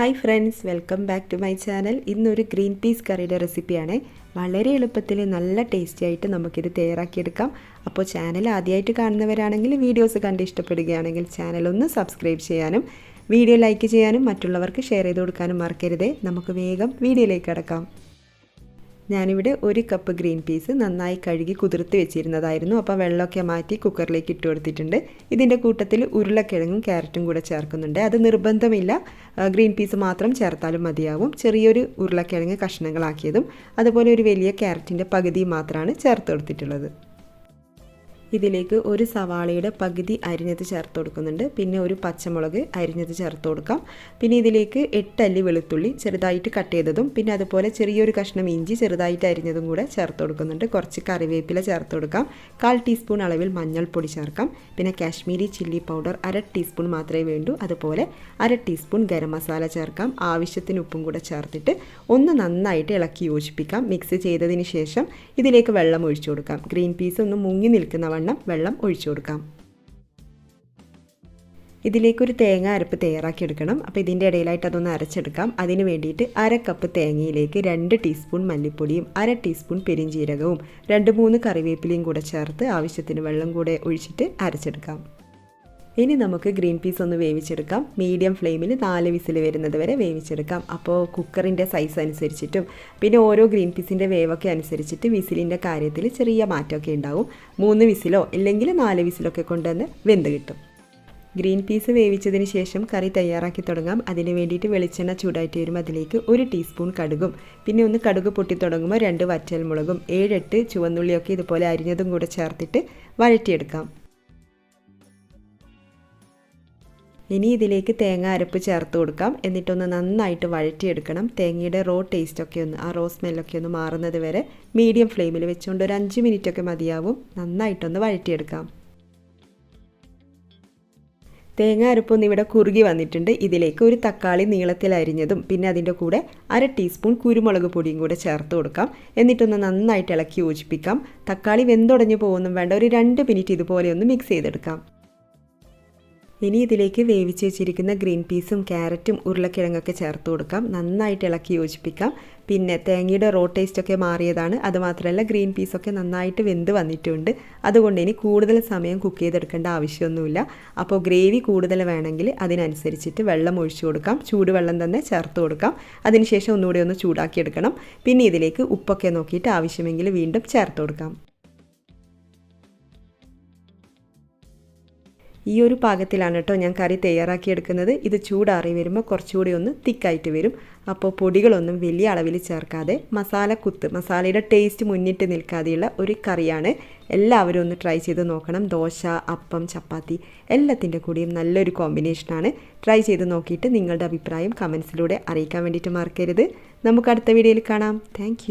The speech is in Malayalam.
Hi friends welcome back to my channel ഇന്നൊരു ഗ്രീൻ പീസ് കറിയുടെ റെസിപ്പിയാണ് വളരെ എളുപ്പത്തിൽ നല്ല ടേസ്റ്റി ആയിട്ട് നമുക്കിത് തയ്യാറാക്കിയെടുക്കാം. അപ്പോൾ ചാനൽ ആദ്യമായിട്ട് കാണുന്നവരാണെങ്കിൽ വീഡിയോസ് കണ്ട് ഇഷ്ടപ്പെടുകയാണെങ്കിൽ ചാനൽ ഒന്ന് സബ്സ്ക്രൈബ് ചെയ്യാനും വീഡിയോ ലൈക്ക് ചെയ്യാനും മറ്റുള്ളവർക്ക് ഷെയർ ചെയ്ത് കൊടുക്കാനും മറക്കരുത്. നമുക്ക് വേഗം വീഡിയോയിലേക്ക് കിടക്കാം. ഞാനിവിടെ ഒരു കപ്പ് ഗ്രീൻ പീസ് നന്നായി കഴുകി കുതിർത്ത് വെച്ചിരുന്നതായിരുന്നു. അപ്പോൾ വെള്ളമൊക്കെ മാറ്റി കുക്കറിലേക്ക് ഇട്ട് കൊടുത്തിട്ടുണ്ട്. ഇതിന്റെ കൂട്ടത്തിൽ ഉരുളക്കിഴങ്ങും ക്യാരറ്റും കൂടെ ചേർക്കുന്നുണ്ട്. അത് നിർബന്ധമില്ല. ഗ്രീൻ പീസ് മാത്രം ചേർത്താലും മതിയാവും. ചെറിയൊരു ഉരുളക്കിഴങ്ങ് കഷ്ണങ്ങളാക്കിയതും അതുപോലെ ഒരു വലിയ ക്യാരറ്റിന്റെ പകുതി മാത്രമാണ് ചേർത്ത് കൊടുത്തിട്ടുള്ളത്. ഇതിലേക്ക് ഒരു സവാളയുടെ പകുതി അരിഞ്ഞത് ചേർത്ത് കൊടുക്കുന്നുണ്ട്. പിന്നെ ഒരു പച്ചമുളക് അരിഞ്ഞത് ചേർത്ത് കൊടുക്കാം. പിന്നെ ഇതിലേക്ക് എട്ടല്ലി വെളുത്തുള്ളി ചെറുതായിട്ട് കട്ട് ചെയ്തതും പിന്നെ അതുപോലെ ചെറിയൊരു കഷ്ണം ഇഞ്ചി ചെറുതായിട്ട് അരിഞ്ഞതും കൂടെ ചേർത്ത് കൊടുക്കുന്നുണ്ട്. കുറച്ച് കറിവേപ്പില ചേർത്ത് കൊടുക്കാം. കാൽ ടീസ്പൂൺ അളവിൽ മഞ്ഞൾപ്പൊടി ചേർക്കാം. പിന്നെ കാശ്മീരി ചില്ലി പൗഡർ അര ടീസ്പൂൺ മാത്രമേ വേണ്ടൂ. അതുപോലെ അര ടീസ്പൂൺ ഗരം മസാല ചേർക്കാം. ആവശ്യത്തിന് ഉപ്പും കൂടെ ചേർത്തിട്ട് ഒന്ന് നന്നായിട്ട് ഇളക്കി യോജിപ്പിക്കാം. മിക്സ് ചെയ്തതിന് ശേഷം ഇതിലേക്ക് വെള്ളം ഒഴിച്ചു കൊടുക്കാം. ഗ്രീൻ പീസ് ഒന്ന് മുങ്ങി നിൽക്കുന്ന വണ്ണം വെള്ളം ഒഴിച്ചു കൊടുക്കാം. ഇതിലേക്കൊരു തേങ്ങ അരപ്പ് തയ്യാറാക്കിയെടുക്കണം അപ്പോൾ ഇതിന്റെ ഇടയിലായിട്ട് അതൊന്ന് അരച്ചെടുക്കാം. അതിന് വേണ്ടിയിട്ട് അര കപ്പ് തേങ്ങയിലേക്ക് രണ്ട് ടീസ്പൂൺ മല്ലിപ്പൊടിയും അര ടീസ്പൂൺ പെരിഞ്ചീരകവും രണ്ട് മൂന്ന് കറിവേപ്പിലയും കൂടെ ചേർത്ത് ആവശ്യത്തിന് വെള്ളം കൂടെ ഒഴിച്ചിട്ട് അരച്ചെടുക്കാം. ഇനി നമുക്ക് ഗ്രീൻ പീസ് ഒന്ന് വേവിച്ചെടുക്കാം. മീഡിയം ഫ്ലെയിമിൽ നാല് വിസിൽ വരുന്നത് വരെ വേവിച്ചെടുക്കാം. അപ്പോൾ കുക്കറിന്റെ സൈസ് അനുസരിച്ചിട്ടും പിന്നെ ഓരോ ഗ്രീൻ പീസിന്റെ വേവൊക്കെ അനുസരിച്ചിട്ട് വിസിലിന്റെ കാര്യത്തിൽ ചെറിയ മാറ്റമൊക്കെ ഉണ്ടാവും. മൂന്ന് വിസിലോ ഇല്ലെങ്കിൽ നാല് വിസിലൊക്കെ കൊണ്ടുവന്ന് വെന്ത് കിട്ടും. ഗ്രീൻ പീസ് വേവിച്ചതിന് ശേഷം കറി തയ്യാറാക്കി തുടങ്ങാം. അതിന് വേണ്ടിയിട്ട് വെളിച്ചെണ്ണ ചൂടായിട്ട് വരുമ്പോൾ അതിലേക്ക് ഒരു ടീസ്പൂൺ കടുകും പിന്നെ ഒന്ന് കടുക് പൊട്ടി തുടങ്ങുമ്പോൾ രണ്ട് വറ്റൽമുളകും ഏഴെട്ട് ചുവന്നുള്ളിയൊക്കെ ഇതുപോലെ അരിഞ്ഞതും കൂടെ ചേർത്തിട്ട് വഴറ്റിയെടുക്കാം. ഇനി ഇതിലേക്ക് തേങ്ങ അരപ്പ് ചേർത്ത് കൊടുക്കാം. എന്നിട്ടൊന്ന് നന്നായിട്ട് വഴറ്റിയെടുക്കണം. തേങ്ങയുടെ റോ ടേസ്റ്റൊക്കെ ഒന്ന് ആ റോ സ്മെല്ലൊക്കെ ഒന്ന് മാറുന്നത് വരെ മീഡിയം ഫ്ലെയിമിൽ വെച്ചുകൊണ്ട് ഒരു അഞ്ച് മിനിറ്റൊക്കെ മതിയാവും. നന്നായിട്ടൊന്ന് വഴറ്റിയെടുക്കാം. തേങ്ങ അരപ്പൊന്ന് ഇവിടെ കുറുകി വന്നിട്ടുണ്ട്. ഇതിലേക്ക് ഒരു തക്കാളി നീളത്തിൽ അരിഞ്ഞതും പിന്നെ അതിന്റെ കൂടെ അര ടീസ്പൂൺ കുരുമുളക് പൊടിയും കൂടെ ചേർത്ത് കൊടുക്കാം. എന്നിട്ടൊന്ന് നന്നായിട്ട് ഇളക്കി യോജിപ്പിക്കാം. തക്കാളി വെന്തുടഞ്ഞു പോകുന്നും. വേണ്ട ഒരു രണ്ട് മിനിറ്റ് ഇതുപോലെ ഒന്ന് മിക്സ് ചെയ്തെടുക്കാം. ഇനി ഇതിലേക്ക് വേവിച്ച് വെച്ചിരിക്കുന്ന ഗ്രീൻ പീസും ക്യാരറ്റും ഉരുളക്കിഴങ്ങൊക്കെ ചേർത്ത് കൊടുക്കാം. നന്നായിട്ട് ഇളക്കി യോജിപ്പിക്കാം. പിന്നെ തേങ്ങയുടെ റോ ടേസ്റ്റൊക്കെ മാറിയതാണ്. അതുമാത്രമല്ല ഗ്രീൻ പീസൊക്കെ നന്നായിട്ട് വെന്ത് വന്നിട്ടുണ്ട്. അതുകൊണ്ട് ഇനി കൂടുതൽ സമയം കുക്ക് ചെയ്തെടുക്കേണ്ട ആവശ്യമൊന്നുമില്ല. അപ്പോൾ ഗ്രേവി കൂടുതൽ വേണമെങ്കിൽ അതിനനുസരിച്ചിട്ട് വെള്ളം ഒഴിച്ചു കൊടുക്കാം. ചൂടുവെള്ളം തന്നെ ചേർത്ത് കൊടുക്കാം. അതിനുശേഷം ഒന്നുകൂടി ഒന്ന് ചൂടാക്കിയെടുക്കണം. പിന്നെ ഇതിലേക്ക് ഉപ്പൊക്കെ നോക്കിയിട്ട് ആവശ്യമെങ്കിൽ വീണ്ടും ചേർത്ത് കൊടുക്കാം. ഈ ഒരു പാകത്തിലാണ് കേട്ടോ ഞാൻ കറി തയ്യാറാക്കിയെടുക്കുന്നത് ഇത് ചൂടാറി വരുമ്പോൾ കുറച്ചുകൂടി ഒന്ന് തിക്കായിട്ട് വരും. അപ്പോൾ പൊടികളൊന്നും വലിയ അളവിൽ ചേർക്കാതെ മസാല കുത്ത് മസാലയുടെ ടേസ്റ്റ് മുന്നിട്ട് നിൽക്കാതെയുള്ള ഒരു കറിയാണ്. എല്ലാവരും ഒന്ന് ട്രൈ ചെയ്ത് നോക്കണം. ദോശ അപ്പം ചപ്പാത്തി എല്ലാത്തിന്റെ കൂടിയും നല്ലൊരു കോമ്പിനേഷനാണ് ട്രൈ ചെയ്ത് നോക്കിയിട്ട് നിങ്ങളുടെ അഭിപ്രായം കമൻസിലൂടെ അറിയിക്കാൻ വേണ്ടിയിട്ട് മറക്കരുത്. നമുക്ക് അടുത്ത വീഡിയോയിൽ കാണാം. താങ്ക്